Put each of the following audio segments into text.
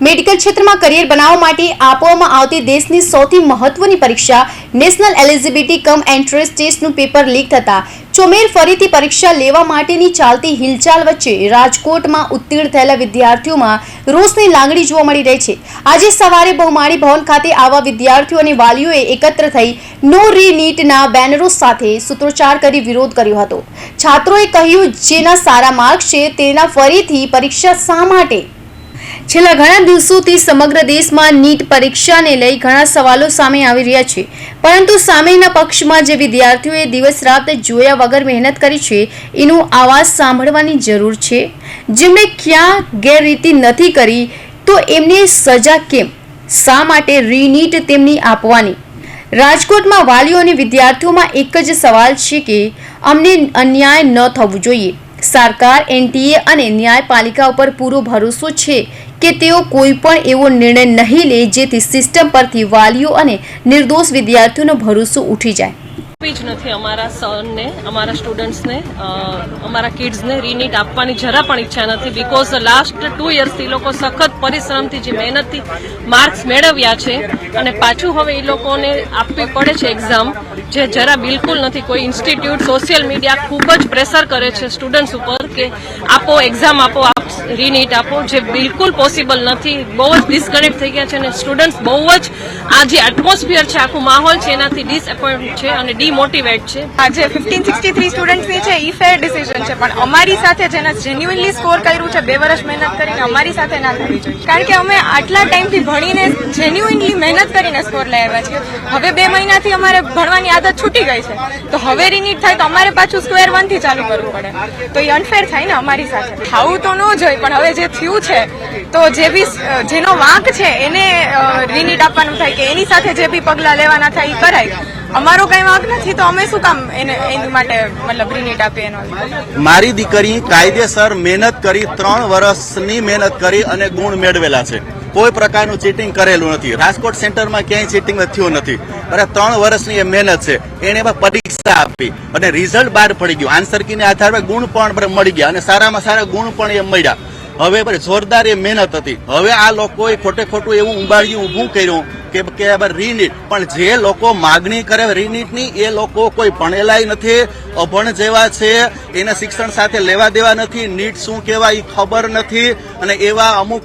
Medical ક્ષેત્રમાં career બનાવવા માટે આપવામાં આવતી દેશની સૌથી મહત્વની પરીક્ષા નેશનલ એલિજિબિલિટી કમ એન્ટ્રન્સ ટેસ્ટનું પેપર લીક થતા ચોમેર ફરીથી પરીક્ષા લેવા માટેની ચાલતી હિલચાલ વચ્ચે રાજકોટમાં ઉત્તીર્ણ થયેલા વિદ્યાર્થીઓમાં રોષની લાગણી જોવા મળી રહી છે. આજે સવારે બહુમાળી ભવન ખાતે આવા વિદ્યાર્થીઓ અને વાલીઓએ એકત્ર થઈ નો રી નીટના બેનરો સાથે સૂત્રોચ્ચાર કરી વિરોધ કર્યો હતો. છાત્રોએ કહ્યું, જેના સારા માર્ક છે, તેના ફરીથી પરીક્ષા શા માટે છેલ્લા ઘણા દિવસોથી સમગ્ર દેશમાં નીટ પરીક્ષાને લઈ ઘણા સવાલો સામે આવી રહ્યા છે. પરંતુ સામેના પક્ષમાં જે વિદ્યાર્થીઓએ દિવસ રાત જોયા વગર મહેનત કરી છે, એનો આવાજ સાંભળવાની જરૂર છે. જેમણે ક્યાં ગેરરીતિ નથી કરી, તો એમને સજા કેમ? શા માટે રીનીટ તેમની આપવાની? રાજકોટમાં વાલીઓ અને વિદ્યાર્થીઓમાં એક જ સવાલ છે કે, અમને અન્યાય ન થવું જોઈએ. સરકાર, એનટીએ અને ન્યાયપાલિકા ઉપર પૂરો ભરોસો છે કે તેઓ કોઈ પણ એવો નિર્ણય નહીં લે જેથી સિસ્ટમ પરથી વાલીઓ અને નિર્દોષ વિદ્યાર્થીઓનો ભરોસો ઉઠી જાય. જ નથી અમારા સનને અમારા સ્ટુડન્ટ્સને અમારા કિડ્સને રીનીટ આપવાની જરા પણ ઈચ્છા નથી બીકોઝ લાસ્ટ ટુ યર્સથી એ લોકો સખત પરિશ્રમથી જે મહેનતથી માર્ક્સ મેળવ્યા છે અને પાછું હવે એ લોકોને આપવી પડે છે એક્ઝામ જે જરા બિલકુલ નથી. કોઈ ઇન્સ્ટિટ્યૂટ સોશિયલ મીડિયા ખૂબ જ પ્રેશર કરે છે સ્ટુડન્ટ્સ ઉપર કે આપો એક્ઝામ આપ રીનીટ આપો, જે બિલકુલ પોસિબલ નથી. બહુ જ ડિસ્કનેક્ટ થઈ ગયા છે અને સ્ટુડન્ટ્સ બહુ જ આ જે એટમોસ્ફિયર છે, આખું માહોલ છે, એનાથી ડિસએપોઇન્ટ છે અને ડીમોટિવેટ છે. આજે ફિફ્ટીન સિક્સટી થ્રી સ્ટુડન્ટ્સની છે એ ફેર ડિસિઝન છે, પણ અમારી સાથે જેના જેન્યુઅનલી સ્કોર કર્યું છે, બે વર્ષ મહેનત કરીને અમારી સાથે ના થવી જોઈએ. કારણ કે અમે આટલા ટાઈમથી ભણીને જેન્યુઅનલી મહેનત કરીને સ્કોર લઈ આવ્યા છીએ. હવે બે મહિનાથી અમારે ભણવાની આદત છૂટી ગઈ છે. તો હવે રિનીટ થાય તો અમારે પાછું સ્ક્વેર વનથી ચાલુ કરવું પડે. તો એ અનફેર થાય ને અમારી સાથે. ખાવું તો ન જોઈએ પણ હવે જે થયું છે, તો જે બી જેનો વાંક છે, એને રિનીટ આપવાનું થાય કે એની સાથે જે બી પગલાં લેવાના થાય એ કરાય. અમારો કઈ વાંક નથી, તો અમે શું કામ એને, એની માટે મતલબ રિનીટ આપીએ એનો? મારી દીકરી કાયદેસર મહેનત કરી, ત્રણ વર્ષની મહેનત કરી અને ગુણ મેળવેલા છે. કોઈ પ્રકારનું ચીટિંગ કરેલું નથી. રાજકોટ સેન્ટરમાં ક્યાંય ચીટિંગ થયું નથી. અને ત્રણ વર્ષની એ મહેનત છે. એને એમાં પરીક્ષા આપી અને રિઝલ્ટ બહાર પડી ગયું. આન્સર કીને આધારે ગુણ પણ મળી ગયા અને સારામાં સારા ગુણ પણ એ મળ્યા. હવે જોરદાર એ મહેનત હતી. હવે આ લોકોએ ખોટે ખોટું એવું ઉંબાડિયું ઊભું કર્યું કે કે રીનીટ. પણ જે લોકો માગણી કરે રીનીટની, એ લોકો કોઈ ભણેલાય નથી, અભણ જેવા છે, એને શિક્ષણ સાથે લેવા દેવા નથી, નીટ શું કહેવાય એ ખબર નથી. અને એવા અમુક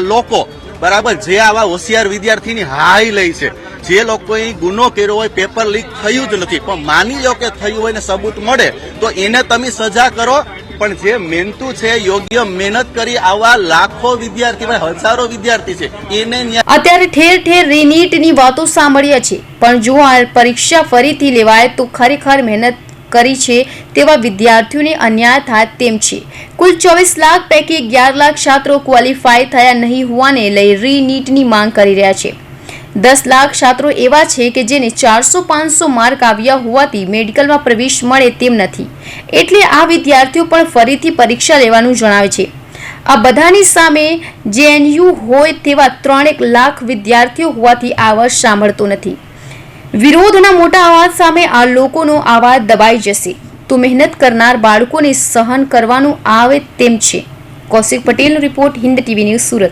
લોકો, બરાબર, જે આવા હોશિયાર વિદ્યાર્થીની હાઈ લે છે. જે લોકોએ ગુનો કર્યો હોય, પેપર લીક થયું જ નથી. પણ માની લો કે થયું હોય ને સબૂત મળે, તો એને તમે સજા કરો પણ જે મહેનતું છે, યોગ્ય મહેનત કરી આવા લાખો વિદ્યાર્થી હજારો વિદ્યાર્થી છે, એને અત્યારે ઠેર ઠેર રીનીટની વાતો સાંભળીએ છે પણ જો આ પરીક્ષા ફરીથી લેવાય, તો ખરેખર મહેનત કરી છે તેવા વિદ્યાર્થીઓને અન્યાય થાય તેમ છે. કુલ ચોવીસ લાખ પૈકી અગિયાર લાખ છાત્રો ક્વોલિફાય થયા નહીં હોવાને લઈ રીનીટની માંગ કરી રહ્યા છે. દસ લાખ છાત્રો એવા છે કે જેને ચારસો પાંચસો માર્ક આવ્યા હોવાથી મેડિકલમાં પ્રવેશ મળે તેમ નથી. એટલે આ વિદ્યાર્થીઓ પણ ફરીથી પરીક્ષા લેવાનું જણાવે છે. આ બધાની સામે જેએનયુ હોય તેવા ત્રણેક લાખ વિદ્યાર્થીઓ હોવાથી આ અવાજ સાંભળતો નથી. વિરોધના મોટા અવાજ સામે આ લોકોનો અવાજ દબાઈ જશે. તો મહેનત કરનાર બાળકોને સહન કરવાનું આવે તેમ છે. કૌશિક પટેલનો report Hind TV news Surat.